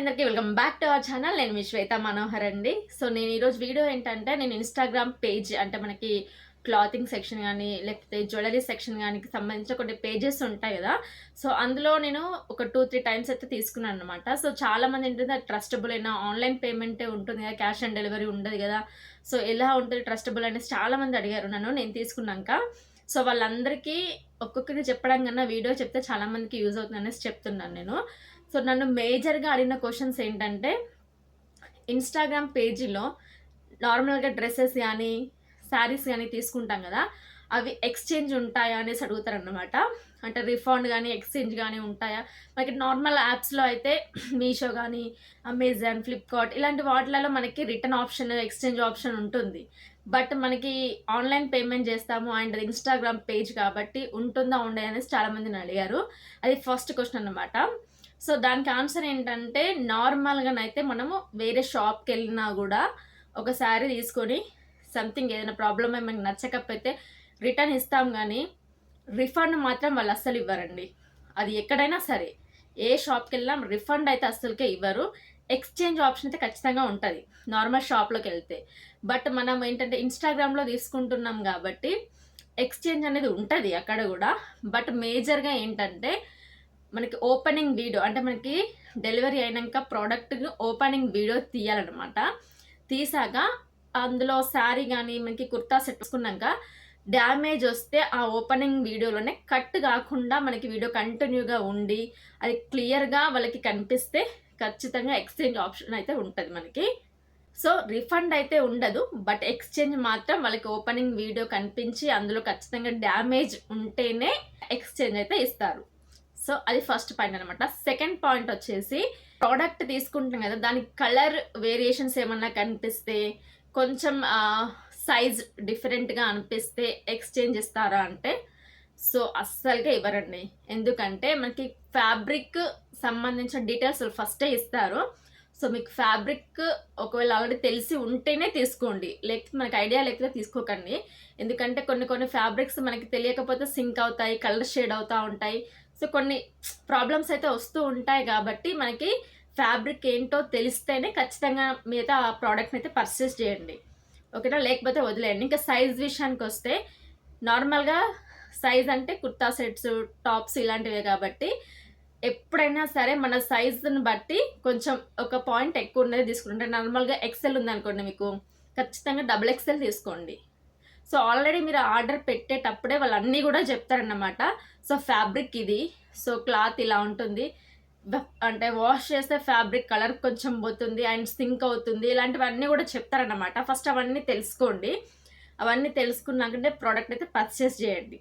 అందరికీ welcome back to our channel. నేను మీ శ్వేత మనోహర్ అండి. సో నేను ఈరోజు వీడియో ఏంటంటే నేను ఇన్స్టాగ్రామ్ పేజ్ అంటే మనకి క్లాతింగ్ సెక్షన్ కానీ లేకపోతే జ్యువెలరీ సెక్షన్ కానీ సంబంధించిన కొన్ని పేజెస్ ఉంటాయి కదా. సో అందులో నేను ఒక టూ త్రీ టైమ్స్ అయితే తీసుకున్నాను అనమాట సో చాలా మంది ఏంటంటే ట్రస్టబుల్ అయినా ఆన్లైన్ పేమెంటే ఉంటుంది కదా క్యాష్ ఆన్ డెలివరీ ఉండదు కదా. సో ఎలా ఉంటుంది ట్రస్టబుల్ అనేసి చాలా మంది అడిగారు నన్ను నేను తీసుకున్నాక. సో వాళ్ళందరికీ ఒక్కొక్కరికి చెప్పడం కన్నా వీడియో చెప్తే చాలా మందికి యూజ్ అవుతుంది అనేసి చెప్తున్నాను నేను. సో నన్ను మేజర్గా అడిగిన క్వశ్చన్స్ ఏంటంటే ఇన్స్టాగ్రామ్ పేజీలో నార్మల్గా డ్రెస్సెస్ కానీ శారీస్ కానీ తీసుకుంటాం కదా అవి ఎక్స్చేంజ్ ఉంటాయా అనేసి అడుగుతారనమాట అంటే రిఫండ్ కానీ ఎక్స్చేంజ్ కానీ ఉంటాయా? మనకి నార్మల్ యాప్స్లో అయితే మీషో కానీ అమెజాన్ ఫ్లిప్కార్ట్ ఇలాంటి వాటిలలో మనకి రిటర్న్ ఆప్షన్ ఎక్స్చేంజ్ ఆప్షన్ ఉంటుంది. బట్ మనకి ఆన్లైన్ పేమెంట్ చేస్తాము అండ్ ఇన్స్టాగ్రామ్ పేజ్ కాబట్టి ఉంటుందా ఉండే అనేసి చాలామందిని అడిగారు. అది ఫస్ట్ క్వశ్చన్ అనమాట సో దానికి ఆన్సర్ ఏంటంటే నార్మల్గానైతే మనము వేరే షాప్కి వెళ్ళినా కూడా ఒక శారీ తీసుకొని సంథింగ్ ఏదైనా ప్రాబ్లమ్ అయి మనకి నచ్చకపోతే రిటర్న్ ఇస్తాం కానీ రిఫండ్ మాత్రం వాళ్ళు అస్సలు ఇవ్వరండి. అది ఎక్కడైనా సరే. ఏ షాప్కి వెళ్ళినా రిఫండ్ అయితే అస్సలకే ఇవ్వరు. ఎక్స్చేంజ్ ఆప్షన్ అయితే ఖచ్చితంగా ఉంటుంది నార్మల్ షాప్లోకి వెళ్తే. బట్ మనం ఏంటంటే ఇన్స్టాగ్రామ్లో తీసుకుంటున్నాం కాబట్టి ఎక్స్చేంజ్ అనేది ఉంటుంది అక్కడ కూడా. బట్ మేజర్గా ఏంటంటే మనకి ఓపెనింగ్ వీడియో అంటే మనకి డెలివరీ అయినాక ప్రోడక్ట్ ఓపెనింగ్ వీడియో తీయాలన్నమాట. తీసాక అందులో శారీ కానీ మనకి కుర్తా సెట్ డ్యామేజ్ వస్తే ఆ ఓపెనింగ్ వీడియోలోనే కట్ కాకుండా మనకి వీడియో కంటిన్యూగా ఉండి అది క్లియర్గా వాళ్ళకి కనిపిస్తే ఖచ్చితంగా ఎక్స్చేంజ్ ఆప్షన్ అయితే ఉంటుంది మనకి. సో రిఫండ్ అయితే ఉండదు బట్ ఎక్స్చేంజ్ మాత్రం వాళ్ళకి ఓపెనింగ్ వీడియో కనిపించి అందులో ఖచ్చితంగా డ్యామేజ్ ఉంటేనే ఎక్స్చేంజ్ అయితే ఇస్తారు. సో అది ఫస్ట్ పాయింట్ అనమాట సెకండ్ పాయింట్ వచ్చేసి ప్రోడక్ట్ తీసుకుంటాం కదా దాని కలర్ వేరియేషన్స్ ఏమన్నా కనిపిస్తే కొంచెం సైజ్ డిఫరెంట్గా అనిపిస్తే ఎక్స్చేంజ్ ఇస్తారా అంటే సో అస్సలుగా ఇవ్వరండి. ఎందుకంటే మనకి ఫ్యాబ్రిక్ సంబంధించిన డీటెయిల్స్ ఫస్టే ఇస్తారు. సో మీకు ఫ్యాబ్రిక్ ఒకవేళ ఆల్రెడీ తెలిసి ఉంటేనే తీసుకోండి. లేకపోతే మనకి ఐడియా లేకపోతే తీసుకోకండి. ఎందుకంటే కొన్ని కొన్ని ఫ్యాబ్రిక్స్ మనకి తెలియకపోతే సింక్ అవుతాయి కలర్ షేడ్ అవుతూ ఉంటాయి. సో కొన్ని ప్రాబ్లమ్స్ అయితే వస్తూ ఉంటాయి కాబట్టి మనకి ఫ్యాబ్రిక్ ఏంటో తెలిస్తేనే ఖచ్చితంగా మిగతా ఆ ప్రోడక్ట్ని అయితే పర్చేస్ చేయండి. ఓకేనా? లేకపోతే వదిలేయండి. ఇంకా సైజ్ విషయానికి వస్తే నార్మల్గా సైజ్ అంటే కుర్తా సెట్స్ టాప్స్ ఇలాంటివే కాబట్టి ఎప్పుడైనా సరే మన సైజుని బట్టి కొంచెం ఒక పాయింట్ ఎక్కువ ఉన్నది తీసుకుంటే నార్మల్గా ఎక్సెల్ ఉందనుకోండి మీకు ఖచ్చితంగా డబుల్ ఎక్సెల్ తీసుకోండి. సో ఆల్రెడీ మీరు ఆర్డర్ పెట్టేటప్పుడే వాళ్ళు అన్నీ కూడా చెప్తారన్నమాట. సో ఫ్యాబ్రిక్ ఇది. సో క్లాత్ ఇలా ఉంటుంది. అంటే వాష్ చేస్తే ఫ్యాబ్రిక్ కలర్ కొంచెం పోతుంది అండ్ సింక్ అవుతుంది. ఇలాంటివన్నీ కూడా చెప్తారన్నమాట. ఫస్ట్ అవన్నీ తెలుసుకోండి. అవన్నీ తెలుసుకున్నాకంటే ప్రోడక్ట్ అయితే పర్చేస్ చేయండి.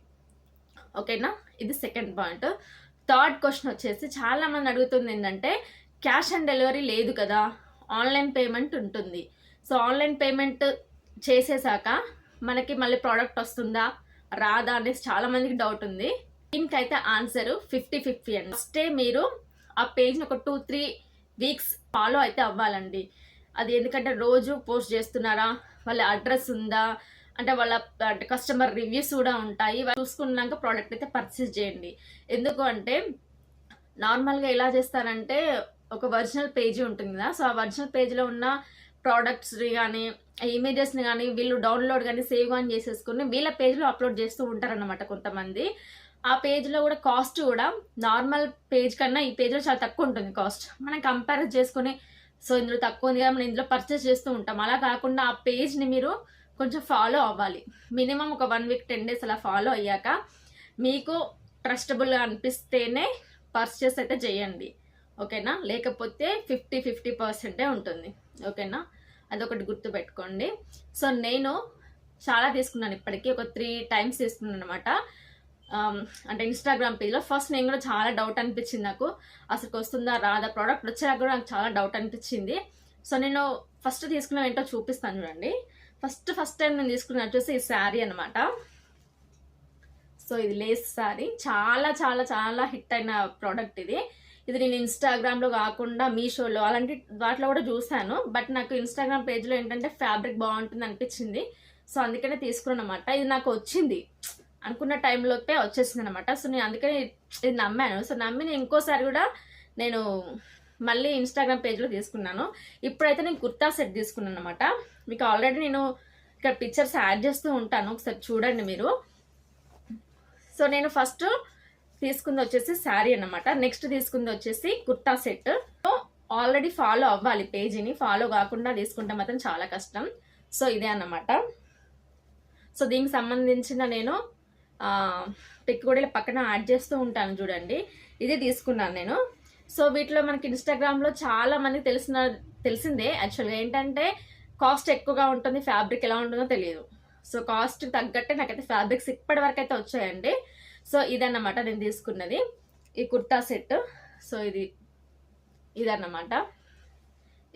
ఓకేనా? ఇది సెకండ్ పాయింట్. థర్డ్ క్వశ్చన్ వచ్చేసి చాలామంది అడుగుతుంది ఏంటంటే క్యాష్ ఆన్ డెలివరీ లేదు కదా? ఆన్లైన్ పేమెంట్ ఉంటుంది. సో ఆన్లైన్ పేమెంట్ చేసేసాక మనకి మళ్ళీ ప్రోడక్ట్ వస్తుందా? రాదా అనేసి చాలా మందికి డౌట్ ఉంది. దీనికి అయితే ఆన్సర్ ఫిఫ్టీ ఫిఫ్టీ అండి ఫస్టే మీరు ఆ పేజ్ని ఒక టూ త్రీ వీక్స్ ఫాలో అయితే అవ్వాలండి. అది ఎందుకంటే రోజు పోస్ట్ చేస్తున్నారా? వాళ్ళ అడ్రస్ ఉందా? అంటే వాళ్ళ కస్టమర్ రివ్యూస్ కూడా ఉంటాయి. చూసుకున్నాక ప్రోడక్ట్ అయితే పర్చేస్ చేయండి. ఎందుకు అంటే నార్మల్గా ఎలా చేస్తారంటే ఒక ఒరిజినల్ పేజీ ఉంటుంది కదా? సో ఆ ఒరిజినల్ పేజ్లో ఉన్న ప్రోడక్ట్స్ని కానీ ఇమేజెస్ని కానీ వీళ్ళు డౌన్లోడ్ కానీ సేవ్ కానీ చేసేసుకుని వీళ్ళ పేజ్లో అప్లోడ్ చేస్తూ ఉంటారన్నమాట కొంతమంది. ఆ పేజ్లో కూడా కాస్ట్ కూడా నార్మల్ పేజ్ కన్నా ఈ పేజ్లో చాలా తక్కువ ఉంటుంది కాస్ట్ మనం కంపేర్ చేసుకుని సో ఇందులో తక్కువ ఉంది కదా మనం ఇందులో పర్చేస్ చేస్తూ ఉంటాం. అలా కాకుండా ఆ పేజ్ని మీరు కొంచెం ఫాలో అవ్వాలి. మినిమం ఒక వన్ వీక్ టెన్ డేస్ అలా ఫాలో అయ్యాక మీకు ట్రస్టబుల్గా అనిపిస్తేనే పర్చేస్ అయితే చేయండి. ఓకేనా లేకపోతే ఫిఫ్టీ ఫిఫ్టీ పర్సెంటే ఉంటుంది. ఓకేనా? అదొకటి గుర్తుపెట్టుకోండి సో నేను చాలా తీసుకున్నాను ఇప్పటికీ ఒక త్రీ టైమ్స్ తీసుకున్నాను అనమాట అంటే ఇన్స్టాగ్రామ్ పేజ్లో ఫస్ట్ నేను కూడా చాలా డౌట్ అనిపించింది నాకు. అసలు వస్తుందా రాదా ప్రోడక్ట్ వచ్చాక కూడా నాకు చాలా డౌట్ అనిపించింది. సో నేను ఫస్ట్ తీసుకున్న ఏంటో చూపిస్తాను చూడండి. ఫస్ట్ ఫస్ట్ టైం నేను తీసుకున్న వచ్చేసి ఈ శారీ అనమాట సో ఇది లేస్ శారీ చాలా చాలా చాలా హిట్ అయిన ప్రోడక్ట్ ఇది. ఇది నేను ఇన్స్టాగ్రామ్లో కాకుండా మీషోలో అలాంటి వాటిలో కూడా చూశాను. బట్ నాకు ఇన్స్టాగ్రామ్ పేజ్లో ఏంటంటే ఫ్యాబ్రిక్ బాగుంటుంది అనిపించింది. సో అందుకనే తీసుకున్నాను అనమాట ఇది నాకు వచ్చింది. అనుకున్న టైంలోపే వచ్చేసింది అనమాట సో నేను అందుకని ఇది నమ్మాను. సో నమ్మి నేను ఇంకోసారి కూడా నేను మళ్ళీ ఇన్స్టాగ్రామ్ పేజ్లో తీసుకున్నాను. ఇప్పుడైతే నేను కుర్తా సెట్ తీసుకున్నాను అనమాట మీకు ఆల్రెడీ నేను ఇక్కడ పిక్చర్స్ యాడ్ చేస్తూ ఉంటాను. ఒకసారి చూడండి మీరు. సో నేను ఫస్ట్ తీసుకుంది వచ్చేసి శారీ అన్నమాట. నెక్స్ట్ తీసుకుంది వచ్చేసి కుర్తా సెట్. ఆల్రెడీ ఫాలో అవ్వాలి పేజీని. ఫాలో కాకుండా తీసుకుంటే మాత్రం చాలా కష్టం. సో ఇదే అన్నమాట. సో దీనికి సంబంధించిన నేను పిక్ కూడా ఇలా పక్కన యాడ్ చేస్తూ ఉంటాను చూడండి. ఇది తీసుకున్నాను నేను. సో వీటిలో మనకి ఇన్స్టాగ్రామ్లో చాలా మంది తెలిసిన తెలిసిందే. యాక్చువల్గా ఏంటంటే కాస్ట్ ఎక్కువగా ఉంటుంది ఫ్యాబ్రిక్ ఎలా ఉంటుందో తెలియదు. సో కాస్ట్ తగ్గట్టే నాకైతే ఫ్యాబ్రిక్స్ ఇప్పటి వరకు అయితే వచ్చాయండి. సో ఇదన్నమాట నేను తీసుకున్నది. ఈ కుర్తా సెట్. సో ఇది ఇదన్నమాట.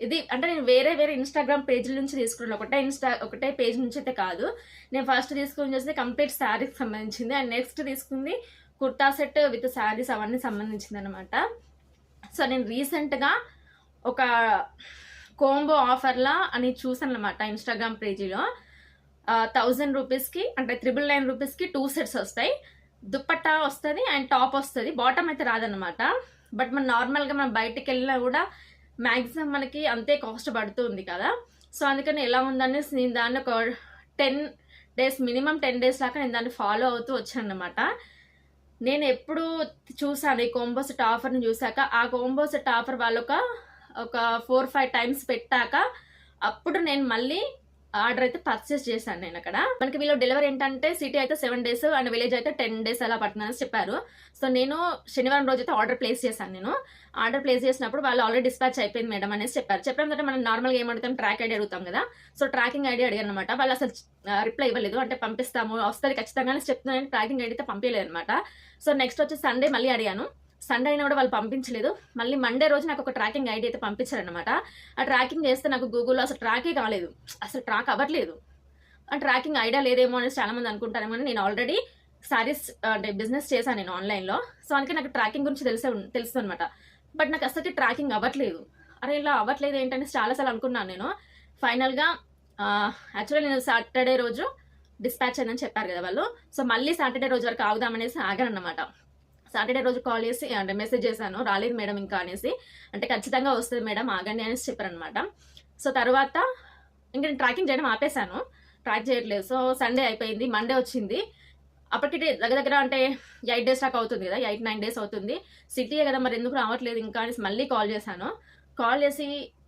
ఇది అంటే నేను వేరే వేరే ఇన్స్టాగ్రామ్ పేజీల నుంచి తీసుకున్నాను. ఒకటే ఇన్స్టా ఒకటే పేజ్ నుంచి అయితే కాదు. నేను ఫస్ట్ తీసుకుని చేస్తే కంప్లీట్ శారీకి సంబంధించింది. అండ్ నెక్స్ట్ తీసుకుంది కుర్తా సెట్ విత్ శారీస్ అవన్నీ సంబంధించింది అనమాట సో నేను రీసెంట్గా ఒక కోంబో ఆఫర్లా అని చూసాను అనమాట ఇన్స్టాగ్రామ్ పేజీలో థౌజండ్ రూపీస్కి అంటే త్రిబుల్ నైన్ రూపీస్కి టూ సెట్స్ వస్తాయి. దుప్పట్టా వస్తుంది అండ్ టాప్ వస్తుంది. బాటమ్ అయితే రాదనమాట బట్ మనం నార్మల్గా మనం బయటికి వెళ్ళినా కూడా మ్యాక్సిమం మనకి అంతే కాస్ట్ పడుతుంది కదా. సో అందుకని ఎలా ఉందనేసి నేను దాన్ని ఒక ten days minimum ten days దాకా నేను దాన్ని ఫాలో అవుతూ వచ్చాను అనమాట నేను ఎప్పుడు చూసాను ఈ కోంబో సెట్ ఆఫర్ని చూసాక. ఆ కోంబో సెట్ ఆఫర్ వాళ్ళొక ఒక ఒక ఫోర్ ఫైవ్ టైమ్స్ పెట్టాక అప్పుడు నేను మళ్ళీ ఆర్డర్ అయితే పర్చేస్ చేశాను నేను అక్కడ. మనకి వీళ్ళు డెలివరీ ఏంటంటే సిటీ అయితే సెవెన్ డేస్ అండ్ విలేజ్ అయితే టెన్ డేస్ అలా పడుతుందని చెప్పారు. సో నేను శనివారం రోజు అయితే ఆర్డర్ ప్లేస్ చేశాను నేను. ఆర్డర్ ప్లేస్ చేసినప్పుడు వాళ్ళు ఆల్రెడీ డిస్పాచ్ అయిపోయింది మేడం అనేసి చెప్పారు. చెప్పడం తర్వాత మనం నార్మల్గా ఏమడుగుతాం? ట్రాక్ ఐడి అడుగుతాం కదా. సో ట్రాకింగ్ ఐడి అడిగారు అనమాట వాళ్ళు అసలు రిప్లై ఇవ్వలేదు. అంటే పంపిస్తాము వస్తుంది ఖచ్చితంగా చెప్తున్నాను ట్రాకింగ్ ఐడి అయితే పంపించలేదు అనమాట సో నెక్స్ట్ వచ్చి సండే మళ్ళీ అడిగాను. సండే అయినా కూడా వాళ్ళు పంపించలేదు. మళ్ళీ మండే రోజు నాకు ఒక ట్రాకింగ్ ఐడి అయితే పంపించారనమాట ఆ ట్రాకింగ్ చేస్తే నాకు గూగుల్లో అసలు ట్రాకే కాలేదు. అసలు ట్రాక్ అవ్వట్లేదు. ఆ ట్రాకింగ్ ఐడియా లేదేమో అనేసి చాలామంది అనుకుంటారేమో అని నేను ఆల్రెడీ సారీస్ అంటే బిజినెస్ చేశాను నేను ఆన్లైన్లో సో అందుకే నాకు ట్రాకింగ్ గురించి తెలిసే తెలుసు అనమాట బట్ నాకు అసలు ట్రాకింగ్ అవ్వట్లేదు. అరే ఇలా అవ్వట్లేదు ఏంటంటే చాలాసార్లు అనుకున్నాను నేను. ఫైనల్గా యాక్చువల్లీ నేను సాటర్డే రోజు డిస్పాచ్ అయిందని చెప్పారు కదా వాళ్ళు. సో మళ్ళీ సాటర్డే రోజు వరకు ఆగుదామనేసి ఆగాను అనమాట సాటర్డే రోజు కాల్ చేసి అంటే మెసేజ్ చేశాను. రాలేదు మేడం ఇంకా అనేసి. అంటే ఖచ్చితంగా వస్తుంది మేడం ఆగండి అనేసి చెప్పారనమాట సో తర్వాత ఇంకా నేను ట్రాకింగ్ చేయడం ఆపేశాను. ట్రాక్ చేయట్లేదు. సో సండే అయిపోయింది మండే వచ్చింది. అప్పటికి దగ్గర దగ్గర అంటే ఎయిట్ డేస్ దాకా అవుతుంది కదా ఎయిట్ నైన్ డేస్ అవుతుంది. సిటీయే కదా మరి ఎందుకు రావట్లేదు ఇంకా అనేసి మళ్ళీ కాల్ చేశాను. కాల్ చేసి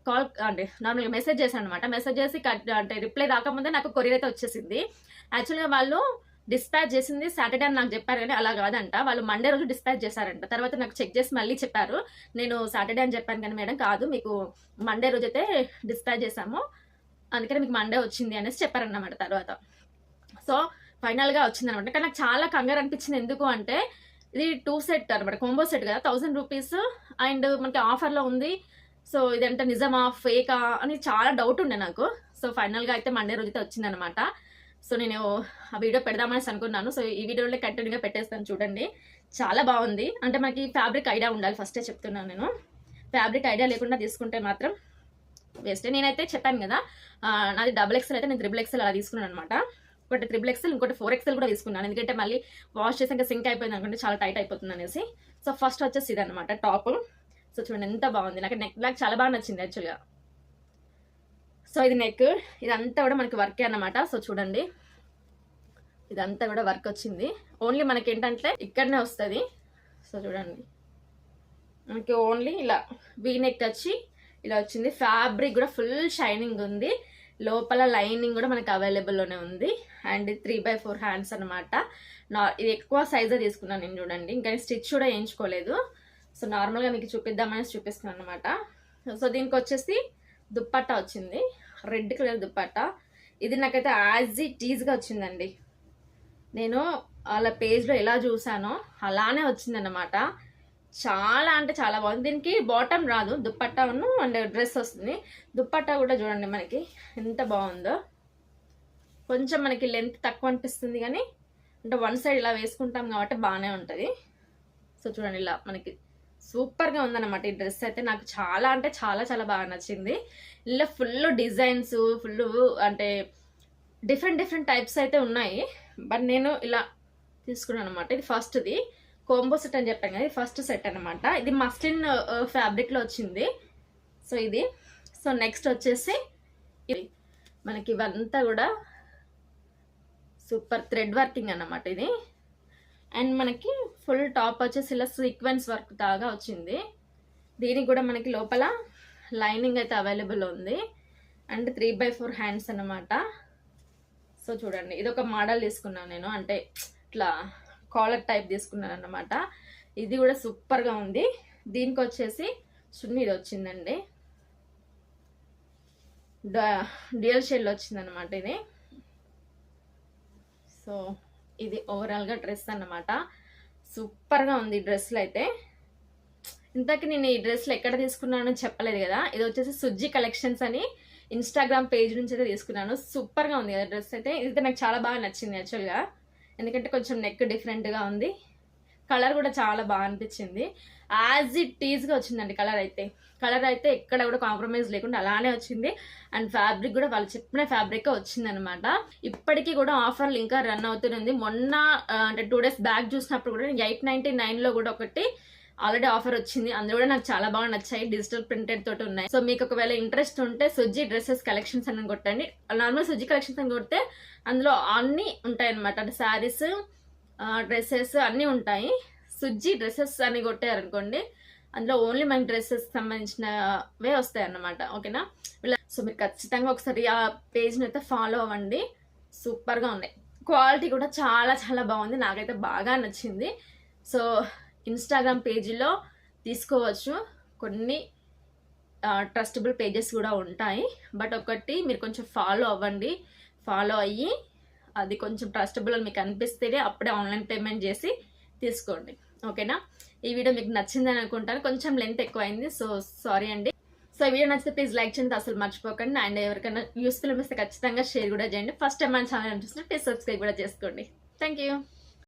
కాల్ అంటే నార్మల్గా మెసేజ్ చేశాను అనమాట మెసేజ్ చేసి అంటే రిప్లై రాకముందే నాకు కొరియర్ అయితే వచ్చేసింది. యాక్చువల్గా వాళ్ళు డిస్పాచ్ చేసింది సాటర్డే అని నాకు చెప్పారు కానీ అలా కాదంట. వాళ్ళు మండే రోజు డిస్పాచ్ చేశారంట. తర్వాత నాకు చెక్ చేసి మళ్ళీ చెప్పారు. నేను సాటర్డే అని చెప్పాను కానీ మేడం కాదు మీకు మండే రోజు అయితే డిస్పాచ్ చేశాము. అందుకని మీకు మండే వచ్చింది అనేసి చెప్పారన్నమాట తర్వాత. సో ఫైనల్గా వచ్చింది అనమాట కానీ నాకు చాలా కంగారు అనిపించింది. ఎందుకు అంటే ఇది టూ సెట్ అనమాట కొంబో సెట్ కదా థౌసండ్ రూపీస్ అండ్ మనకి ఆఫర్లో ఉంది. సో ఇదంటే నిజమా ఫేకా అని చాలా డౌట్ ఉండే నాకు. సో ఫైనల్గా అయితే మండే రోజు అయితే వచ్చిందనమాట సో నేను ఆ వీడియో పెడదామనేసి అనుకున్నాను. సో ఈ వీడియోలో కంటిన్యూగా పెట్టేస్తాను చూడండి. చాలా బాగుంది. అంటే మనకి ఫ్యాబ్రిక్ ఐడియా ఉండాలి ఫస్టే చెప్తున్నాను నేను. ఫ్యాబ్రిక్ ఐడియా లేకుండా తీసుకుంటే మాత్రం వేస్ట్ నేనైతే చెప్పాను కదా నాది డబుల్ ఎక్సెల్ అయితే నేను త్రిబుల్ ఎక్సెల్ అలా తీసుకున్నాను అనమాట. ఒకటి త్రిబుల్ ఎక్సెల్ ఇంకోటి ఫోర్ ఎక్సెల్ కూడా తీసుకున్నాను. ఎందుకంటే మళ్ళీ వాష్ చేసాక సింక్ అయిపోయింది అనుకుంటే చాలా టైట్ అయిపోతుంది అనేసి. సో ఫస్ట్ వచ్చేసి ఇది అనమాట టాప్ సో చూడండి ఎంత బాగుంది. నాకు నెక్ బ్లాక్ చాలా బాగా నచ్చింది యాక్చువల్గా సో ఇది నెక్ ఇదంతా కూడా మనకి వర్కే అనమాట సో చూడండి. ఇదంతా కూడా వర్క్ వచ్చింది. ఓన్లీ మనకి ఏంటంటే ఇక్కడనే వస్తుంది. సో చూడండి. మనకి ఓన్లీ ఇలా వీ నెక్ వచ్చి ఇలా వచ్చింది. ఫ్యాబ్రిక్ కూడా ఫుల్ షైనింగ్ ఉంది. లోపల లైనింగ్ కూడా మనకి అవైలబుల్లోనే ఉంది. And three by four hands అనమాట నా ఇది ఎక్కువ సైజే తీసుకున్నాను నేను చూడండి. ఇంకా స్టిచ్ కూడా వేయించుకోలేదు. సో నార్మల్గా మీకు చూపిద్దామనేసి చూపిస్తున్నాను అనమాట సో దీనికి వచ్చేసి దుప్పట్టా వచ్చింది. రెడ్ కలర్ దుప్పట్టా ఇది నాకైతే యాజ్ ఇట్ ఈజ్గా వచ్చిందండి. నేను వాళ్ళ పేజ్లో ఎలా చూసానో అలానే వచ్చిందన్నమాట. చాలా అంటే చాలా బాగుంది. దీనికి బాటమ్ రాదు దుప్పట్టాను అండ్ డ్రెస్ వస్తుంది. దుప్పట్టా కూడా చూడండి మనకి ఎంత బాగుందో. కొంచెం మనకి లెంత్ తక్కువ అనిపిస్తుంది కానీ అంటే వన్ సైడ్ ఇలా వేసుకుంటాం కాబట్టి బాగానే ఉంటుంది. సో చూడండి ఇలా మనకి సూపర్గా ఉందన్నమాట ఈ డ్రెస్ అయితే. నాకు చాలా అంటే చాలా చాలా బాగా నచ్చింది. ఇలా ఫుల్ డిజైన్స్ ఫుల్ అంటే డిఫరెంట్ డిఫరెంట్ టైప్స్ అయితే ఉన్నాయి. బట్ నేను ఇలా తీసుకున్నాను అనమాట ఇది ఫస్ట్ది. కోంబో సెట్ అని చెప్పాను కదా ఇది ఫస్ట్ సెట్ అనమాట ఇది మస్లిన్ ఫ్యాబ్రిక్లో వచ్చింది. సో ఇది. సో నెక్స్ట్ వచ్చేసి ఇది. మనకి ఇవంతా కూడా సూపర్ థ్రెడ్ వర్కింగ్ అన్నమాట ఇది. అండ్ మనకి ఫుల్ టాప్ వచ్చేసి ఇలా సీక్వెన్స్ వర్క్ దాగా వచ్చింది. దీనికి కూడా మనకి లోపల లైనింగ్ అయితే అవైలబుల్ ఉంది. And three by four hands అన్నమాట. సో చూడండి ఇది ఒక మోడల్ తీసుకున్నాను నేను. అంటే ఇట్లా కాలర్ టైప్ తీసుకున్నాను అనమాట ఇది కూడా సూపర్గా ఉంది. దీనికి వచ్చేసి చున్నీ ఇది వచ్చిందండి డ్యూయల్ షేడ్లో వచ్చిందనమాట ఇది. సో ఇది ఓవరాల్గా డ్రెస్ అన్నమాట. సూపర్గా ఉంది ఈ అయితే. ఇంతకీ నేను ఈ డ్రెస్లు ఎక్కడ తీసుకున్నానో చెప్పలేదు కదా. ఇది వచ్చేసి సుజ్జి కలెక్షన్స్ అని ఇన్స్టాగ్రామ్ పేజ్ నుంచి అయితే తీసుకున్నాను. సూపర్గా ఉంది కదా డ్రెస్ అయితే. ఇది నాకు చాలా బాగా నచ్చింది యాక్చువల్గా. ఎందుకంటే కొంచెం నెక్ డిఫరెంట్గా ఉంది. కలర్ కూడా చాలా బాగా అనిపించింది. యాజ్ ఇట్ ఈజ్గా వచ్చిందండి కలర్ అయితే. కలర్ అయితే ఎక్కడ కూడా కాంప్రమైజ్ లేకుండా అలానే వచ్చింది. అండ్ ఫ్యాబ్రిక్ కూడా వాళ్ళు చెప్పిన ఫ్యాబ్రిక్ వచ్చింది అనమాట ఇప్పటికీ కూడా ఆఫర్లు ఇంకా రన్ అవుతుంది మొన్న అంటే టూ డేస్ బ్యాక్ చూసినప్పుడు కూడా ఎయిట్ నైన్టీ నైన్లో కూడా ఒకటి ఆల్రెడీ ఆఫర్ వచ్చింది. అందులో కూడా నాకు చాలా బాగా నచ్చాయి. డిజిటల్ ప్రింటెడ్ తోటి ఉన్నాయి. సో మీకు ఒకవేళ ఇంట్రెస్ట్ ఉంటే సుజ్జి డ్రెస్సెస్ కలెక్షన్స్ అని కొట్టండి. నార్మల్ సుజ్జి కలెక్షన్స్ అని కొడితే అందులో అన్నీ ఉంటాయి అనమాట అంటే శారీస్ డ్రెస్సెస్ అన్నీ ఉంటాయి. సుజ్జి డ్రెస్సెస్ అని కొట్టారనుకోండి అందులో ఓన్లీ మనకి డ్రెస్సెస్ సంబంధించినవే వస్తాయి అన్నమాట ఓకేనా? ఇలా సో మీరు ఖచ్చితంగా ఒకసారి ఆ పేజ్ని అయితే ఫాలో అవ్వండి. సూపర్గా ఉన్నాయి క్వాలిటీ కూడా చాలా చాలా బాగుంది. నాకైతే బాగా నచ్చింది. సో ఇన్స్టాగ్రామ్ పేజీలో తీసుకోవచ్చు. కొన్ని ట్రస్టబుల్ పేజెస్ కూడా ఉంటాయి. బట్ ఒకటి మీరు కొంచెం ఫాలో అవ్వండి. ఫాలో అయ్యి అది కొంచెం ట్రస్టబుల్ అని మీకు అనిపిస్తేనే అప్పుడే ఆన్లైన్ పేమెంట్ చేసి తీసుకోండి. ఓకేనా? ఈ వీడియో మీకు నచ్చిందని అనుకుంటాను. కొంచెం లెంత్ ఎక్కువైంది సో సారీ అండి. సో ఈ వీడియో నచ్చితే ప్లీజ్ లైక్ చేయండి అసలు మర్చిపోకండి. అండ్ ఎవరికైనా యూస్ఫుల్ అనిపిస్తే ఖచ్చితంగా షేర్ కూడా చేయండి. ఫస్ట్ టైం మన ఛానల్ చూస్తే ప్లీజ్ సబ్స్క్రైబ్ కూడా చేసుకోండి. Thank you